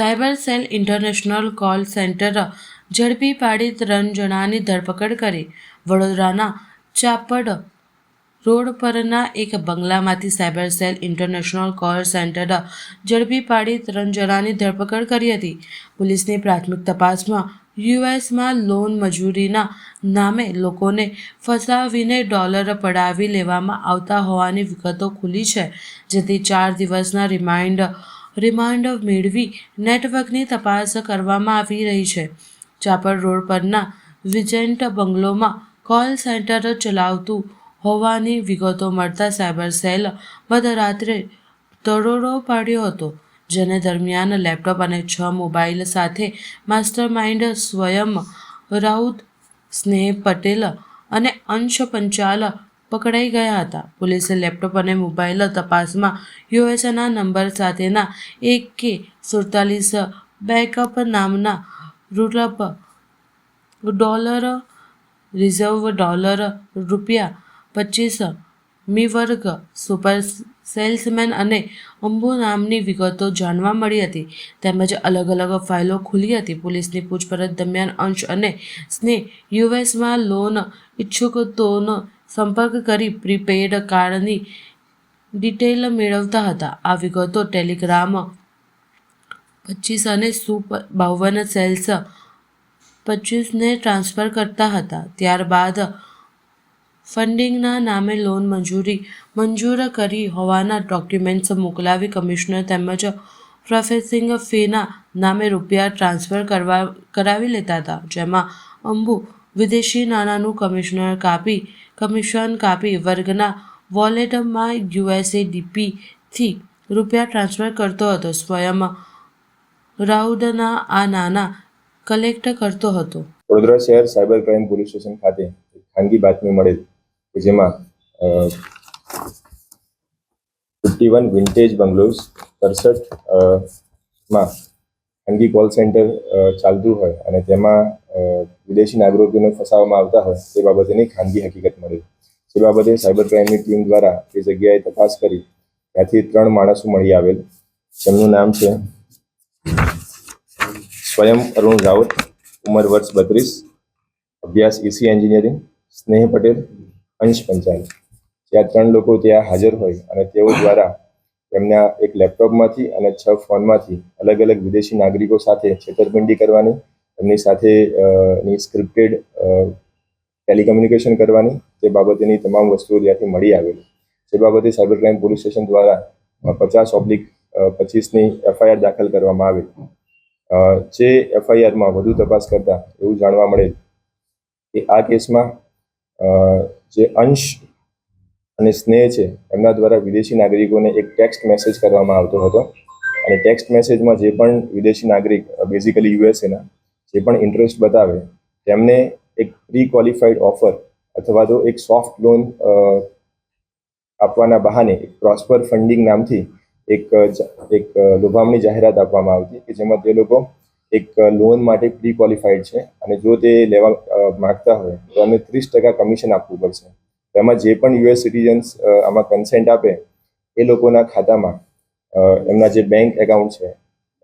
Cyber cell international call centre ઝડપી પાડી ત્રણ જણાની ધરપકડ કરી. વડોદરાના ચાપડ રોડ પરના એક બંગલામાંથી cyber cell international call centre ઝડપી પાડી ત્રણ જણાની ધરપકડ કરી હતી. પોલીસની પ્રાથમિક તપાસમાં યુએસમાં લોન મજૂરીના નામે લોકોને ફસાવીને ડોલર પડાવી લેવામાં આવતા હોવાની વિગતો ખુલી છે. જેથી ચાર દિવસના રિમાઇન્ડ રિમાન્ડ મેળવી નેટવર્કની તપાસ કરવામાં આવી રહી છે. ચાપર રોડ પરના વિજેન્ટ બંગલોમાં કોલ સેન્ટર ચલાવતું હોવાની વિગતો મળતા સાયબર સેલ મધરાત્રે દરોડો પાડ્યો હતો, જેને દરમિયાન લેપટોપ અને છ મોબાઈલ સાથે માસ્ટર માઇન્ડ સ્વયં રાઉત, સ્નેહ પટેલ અને અંશ પંચાલ પકડાઈ ગયા હતા. પોલીસે લેપટોપ અને મોબાઈલ તપાસમાં યુએસના નંબર સાથેના એક કે સુડતાલીસ બેકઅપ નામના રૂરપ ડોલર, રિઝર્વ ડોલર રૂપિયા પચીસ મી વર્ગ સુપર સેલ્સમેન અને અંબુ નામની વિગતો જાણવા મળી હતી. તેમજ અલગ અલગ ફાઇલો ખુલી હતી. પોલીસની પૂછપરછ દરમિયાન અંશ અને સ્નેહ યુએસમાં લોન ઈચ્છુકોનો સંપર્ક કરી પ્રીપેડ કાર્ડની ડિટેલ મેળવતા હતા. આ વિગતો ટેલિગ્રામ પચીસ અને સુપર બાવન સેલ્સ પચીસને ટ્રાન્સફર કરતા હતા. ત્યારબાદ ફંડિંગના નામે લોન મંજૂરી મંજૂર કરી હોવાના ડોક્યુમેન્ટ્સ મોકલાવી કમિશનર તેમજ પ્રોફેસિંગ ફીના નામે રૂપિયા ટ્રાન્સફર કરવા, કરાવી લેતા હતા. જેમાં અંબુ વિદેશી નાણાંનું કમિશનર કાપી, કમિશન કાપી વર્ગના વોલેટમાં યુએસએડીપીથી રૂપિયા ટ્રાન્સફર કરતો હતો. સ્વયં રાઉડના આ નાના કલેક્ટ કરતો હતો. વડોદરા શહેર સાયબર ક્રાઇમ પોલીસ સ્ટેશન ખાતે ખાનગી બાતમી મળેલ જેમાં ફિફ્ટી વન વિન્ટેજ બંગલોઝ સડસઠમાં ખાનગી કોલ સેન્ટર ચાલતું હોય અને તેમાં વિદેશી નાગરિકોને ફસાવવામાં આવતા હોય, તે બાબતેની ખાનગી હકીકત મળી. તે બાબતે સાયબર ક્રાઇમની ટીમ દ્વારા તે જગ્યાએ તપાસ કરી, ત્યાંથી ત્રણ માણસો મળી આવેલ. તેમનું નામ છે સ્વયં અરુણ રાવત, ઉંમર વર્ષ બત્રીસ, અભ્યાસ ઈસી એન્જિનિયરિંગ, સ્નેહ પટેલ, અંશ પંચાલ. જે ત્રણ લોકો ત્યાં હાજર હોય અને તેઓ દ્વારા તેમના એક લેપટોપમાંથી અને છ ફોનમાંથી અલગ અલગ વિદેશી નાગરિકો સાથે છેતરપિંડી કરવાની એમની સાથે ની સ્ક્રિપ્ટેડ ટેલિકમ્યુનિકેશન કરવાની તે બાબતેની તમામ વસ્તુઓ ત્યાંથી મળી આવેલી. જે બાબતે સાયબર ક્રાઇમ પોલીસ સ્ટેશન દ્વારા પચાસ ઓબ્લિક પચીસની એફઆઈઆર દાખલ કરવામાં આવેલ જે એફઆઈઆરમાં વધુ તપાસ કરતા એવું જાણવા મળેલ કે આ કેસમાં જે અંશ અને સ્નેહ છે, એમના દ્વારા વિદેશી નાગરિકોને એક ટેક્સ્ટ મેસેજ કરવામાં આવતો હતો. અને ટેક્સ્ટ મેસેજમાં જે પણ વિદેશી નાગરિક બેઝિકલી યુએસએના જે પણ ઇન્ટરેસ્ટ બતાવે, તેમને એક પ્રી ક્વોલિફાઈડ ઓફર અથવા તો એક સોફ્ટ લોન આપવાના બહાને એક પ્રોસ્પર ફંડિંગ નામથી એક એક લોભામણી જાહેરાત આપવામાં આવતી કે જેમાં તે લોકો એક લોન માટે પ્રી ક્વોલિફાઈડ છે અને જો તે લેવા માગતા હોય તો અમે ત્રીસ ટકા કમિશન આપવું પડશે. તેમાં જે પણ યુએસ સિટીઝન્સ આમાં કન્સેન્ટ આપે એ લોકોના ખાતામાં એમના જે બેંક એકાઉન્ટ છે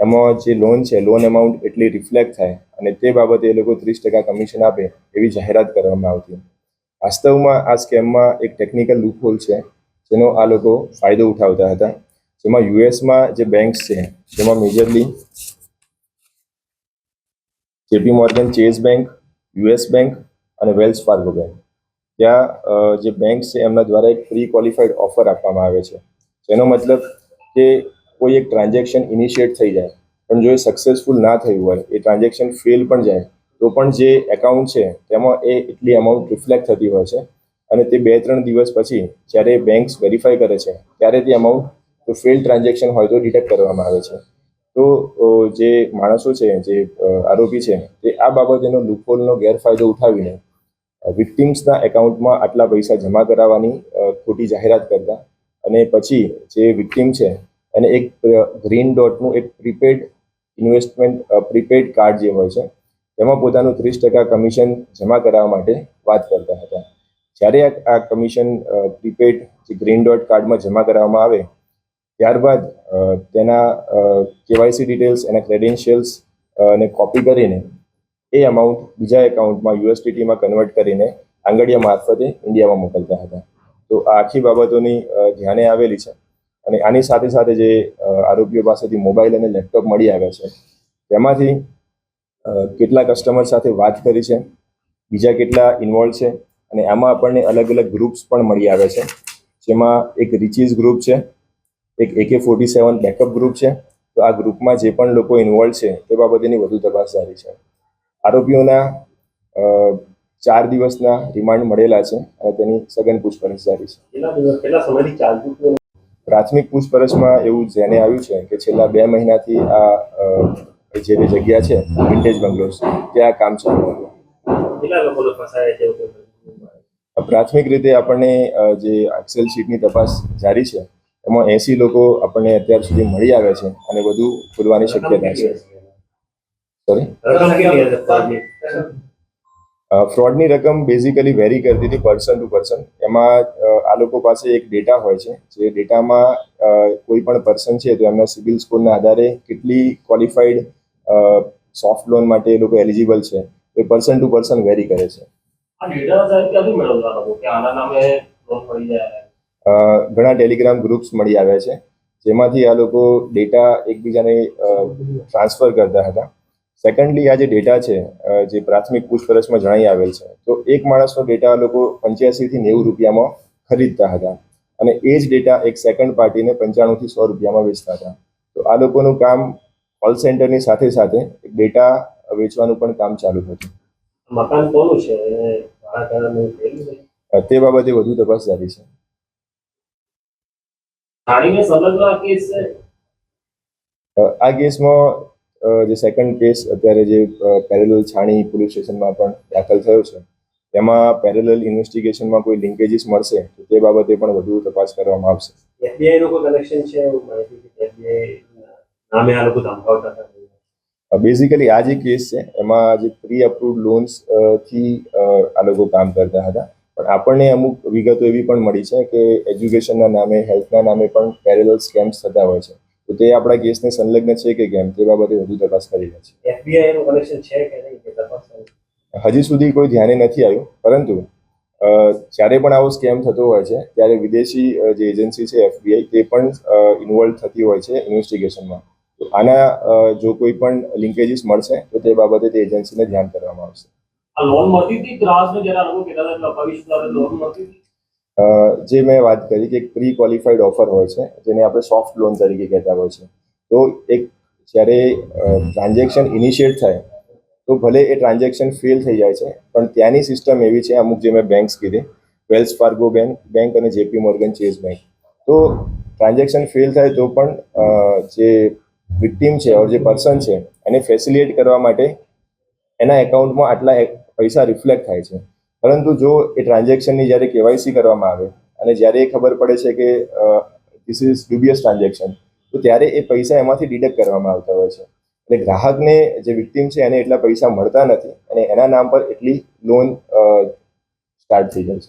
એમાં જે લોન છે લોન એમાઉન્ટ એટલી રિફ્લેક્ટ થાય અને તે બાબતે એ લોકો ત્રીસ ટકા કમિશન આપે એવી જાહેરાત કરવામાં આવતી વાસ્તવમાં આ સ્કેમમાં એક ટેકનિકલ લૂપહોલ છે, જેનો આ લોકો ફાયદો ઉઠાવતા હતા. જેમાં યુએસમાં જે બેંક્સ છે, જેમાં majorly JP Morgan Chase bank US bank અને વેલ્સ ફાર્ગો બેંક ત્યાં જે બેંક છે, એમના દ્વારા એક પ્રી ક્વોલિફાઈડ ઓફર આપવામાં આવે છે. જેનો મતલબ કે કોઈ એક ટ્રાન્ઝેક્શન ઇનિશિયેટ થઈ જાય, પણ જો એ સક્સેસફુલ ના થયું હોય, એ ટ્રાન્ઝેક્શન ફેલ પણ જાય, તો પણ જે એકાઉન્ટ છે, તેમાં એ એટલી અમાઉન્ટ રિફ્લેક્ટ થતી હોય છે. અને તે બે ત્રણ દિવસ પછી જ્યારે બેંક્સ વેરીફાઈ કરે છે, ત્યારે તે અમાઉન્ટ જો ફેલ ટ્રાન્ઝેક્શન હોય તો ડિટેક્ટ કરવામાં આવે છે. તો જે માણસો છે, જે આરોપી છે, તે આ બાબતેનો લૂપહોલનો ગેરફાયદો ઉઠાવીને વિક્ટિમ્સના એકાઉન્ટમાં આટલા પૈસા જમા કરાવવાની ખોટી જાહેરાત કરતા અને પછી જે વિક્ટિમ છે એને એક ગ્રીન ડોટનું એક પ્રીપેડ ઇન્વેસ્ટમેન્ટ પ્રીપેડ કાર્ડ જે હોય છે, તેમાં પોતાનું ત્રીસ ટકા કમિશન જમા કરાવવા માટે વાત કરતા હતા. જ્યારે આ- આ કમિશન પ્રીપેડ જે ગ્રીન ડોટ કાર્ડમાં જમા કરાવવામાં આવે, ત્યારબાદ તેના કેવાયસી ડિટેલ્સ એના ક્રેડેન્શિયલ્સ ને કોપી કરીને એ અમાઉન્ટ બીજા એકાઉન્ટમાં યુએસડીટીમાં કન્વર્ટ કરીને આંગડિયા મારફતે ઇન્ડિયામાં મોકલતા હતા. તો આ આખી બાબતોની ધ્યાને આવેલી છે. અને આની સાથે સાથે જે આરોપીઓ પાસેથી મોબાઈલ અને લેપટોપ મળી આવ્યા છે, તેમાંથી કેટલા કસ્ટમર સાથે વાત કરી છે, બીજા કેટલા ઇન્વોલ્વ છે, અને આમાં આપણને અલગ અલગ ગ્રુપ્સ પણ મળી આવે છે. જેમાં એક રિચીઝ ગ્રુપ છે, એક એકે ફોર્ટી સેવન બેકઅપ ગ્રુપ છે, તો આ ગ્રુપમાં જે પણ લોકો ઇન્વોલ્વ છે, તે બાબતેની વધુ તપાસ જારી છે. આરોપીઓના ચાર દિવસના રિમાન્ડ મળેલા છે અને તેની સઘન પૂછપરછ જારી છે. પ્રાથમિક પૂછપરછમાં એવું ધ્યાને આવ્યું છે કે છેલ્લા બે મહિનાથી આ જે બે જગ્યા છે વિન્ટેજ બંગલોઝ ત્યાં કામ ચાલુ હતું પ્રાથમિક રીતે આપણને જે એક્સેલ શીટની તપાસ જારી છે એમાં એસી લોકો આપણને અત્યાર સુધી મળી આવે છે અને વધુ ખુલવાની શક્યતા છે. સોરી ફ્રોડની? રકમ બેઝિકલી વેરી કરતી હતી પર્સન ટુ પર્સન એમાં આ લોકો પાસે એક ડેટા હોય છે. જે ડેટામાં કોઈ પણ પર્સન છે તો એમના સિબિલ સ્કોરના આધારે કેટલી ક્વોલિફાઈડ સોફ્ટ લોન માટે એ લોકો એલિજિબલ છે. એ પર્સન ટુ પર્સન વેરી કરે છે. ઘણા ટેલિગ્રામ ગ્રુપ્સ મળી આવ્યા છે જેમાંથી આ લોકો ડેટા એકબીજાને ટ્રાન્સફર કરતા હતા. સેકન્ડલી આ જે ડેટા છે જે પ્રાથમિક પૂછપરછમાં જણાઈ આવેલ છે તો એક માણસનો ડેટા લોકો લોકો પંચ્યાસીથી નેવું રૂપિયામાં ખરીદતા હતા અને એ જ ડેટા એક સેકન્ડ પાર્ટીને પંચાણુંથી સો રૂપિયામાં વેચતા હતા. તો આ લોકોનું કામ કોલ સેન્ટરની સાથે સાથે ડેટા વેચવાનું પણ કામ ચાલુ હતું મકાન કોનું છે? તે બાબતે વધુ તપાસ જારી છે. આ કેસમાં જે સેકન્ડ કેસ અત્યારે જે પેરેલલ છાણી પોલીસ સ્ટેશનમાં પણ દાખલ થયો છે તેમાં પેરેલલ ઇન્વેસ્ટિગેશનમાં કોઈ લિંકેજીસ મળશે તો તે બાબતે પણ વધુ તપાસ કરવામાં આવશે. એફબીઆઈ નું કનેક્શન છે એવું માહિતી છે એફબીઆઈ નામે આ લોકો ધમકાવતા હતા? બેઝિકલી આ જે કેસ છે એમાં જે પ્રી અપ્રુવડ લોન્સથી આ લોકો કામ કરતા હતા. પણ આપણને અમુક વિગતો એવી પણ મળી છે કે એજ્યુકેશનના નામે હેલ્થના નામે પણ પેરેલલ સ્કેમ્સ થતા હોય છે. તો તે આપણા કેસને સંલગ્ન છે કે કેમ તે બાબતે વધુ તપાસ કરી રહ્યા છે. હજી સુધી કોઈ ધ્યાને નથી આવ્યું પરંતુ જ્યારે પણ આવો સ્કેમ થતો હોય છે ત્યારે વિદેશી જે એજન્સી છે એફબીઆઈ તે પણ ઇન્વોલ્વ થતી હોય છે ઇન્વેસ્ટિગેશનમાં તો આના જો કોઈ પણ લિંકેજીસ મળશે તો તે બાબતે તે એજન્સીને ધ્યાન કરવામાં આવશે. આ લોન મળતી હતી ગ્રાહકને જરા લોકો કહેતા હતા કે અપાવીસ લોન મળતી હતી. જે મેં વાત કરી કે એક પ્રી ક્વોલિફાઈડ ઓફર હોય છે, જેને આપણે સોફ્ટ લોન તરીકે કહેતા હોય છે. તો એક જ્યારે ટ્રાન્ઝેક્શન ઇનિશિયેટ થાય, તો ભલે એ ટ્રાન્ઝેક્શન ફેલ થઈ જાય છે, પણ ત્યાંની સિસ્ટમ એવી છે, અમુક જે મેં બેંક્સ કીધી વેલ્સ ફાર્ગો બેંક બેંક અને જેપી મોર્ગન ચેઝ બેંક તો ટ્રાન્ઝેક્શન ફેલ થાય તો પણ જે વિક્ટીમ છે ઓર જે પર્સન છે, એને ફેસિલિએટ કરવા માટે એના એકાઉન્ટમાં આટલા પૈસા રિફ્લેક્ટ થાય છે. પરંતુ જો એ ટ્રાન્ઝેક્શનની જ્યારે કેવાયસી કરવામાં આવે અને જ્યારે એ ખબર પડે છે કે ધીસ ઇઝ ડુબિયસ ટ્રાન્ઝેક્શન તો ત્યારે એ પૈસા એમાંથી ડિડક્ટ કરવામાં આવતા હોય છે. એટલે ગ્રાહકને જે વિક્ટીમ છે એને એટલા પૈસા મળતા નથી અને એના નામ પર એટલી લોન સ્ટાર્ટ થઈ જાય છે.